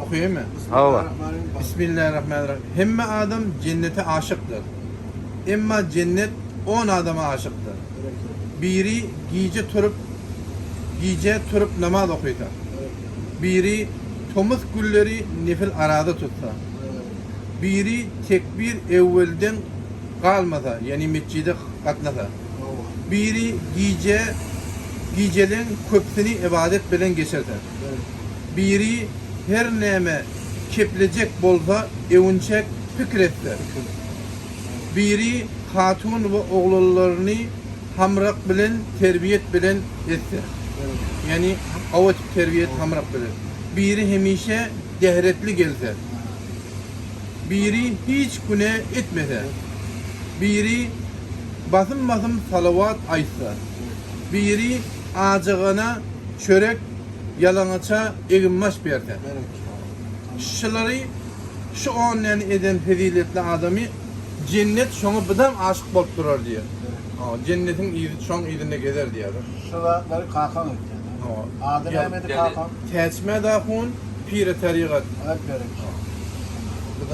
Okuyayım mı? Hava. Bismillahirrahmanirrahim. Hemme adam cennete aşıktır. Emma cennet on adama aşıktır. Biri giyce turup giyce turup namaz okuyta. Biri tomuz gülleri nefil arada tutsa. Biri tekbir evvelden kalmasa yani mescide katnasa. Biri giyce giycelerin köpsini ibadet bilen geçirse. Biri her neme keplecek bolsa evunçek fikretse. Biri hatun ve oğullarını hamrak bilen terbiyet bilen etse. Yani avat terbiyet hamrak bilen. Biri hemişe dehretli gelse. Biri hiç güne etmese. Biri basım basım salavat aytsa. Biri acığına çörek yalanaça eginmaş berse. Şuları şu on yani eden faziletli adamı cennet şonu bıdan aşık bolup durar diye. Ha, cennetin izi şon izinde gezer diye. Şuraları kalkan. Ha. Adem Ahmet'i kalkan. Teçme dahun pire tarikat. Evet.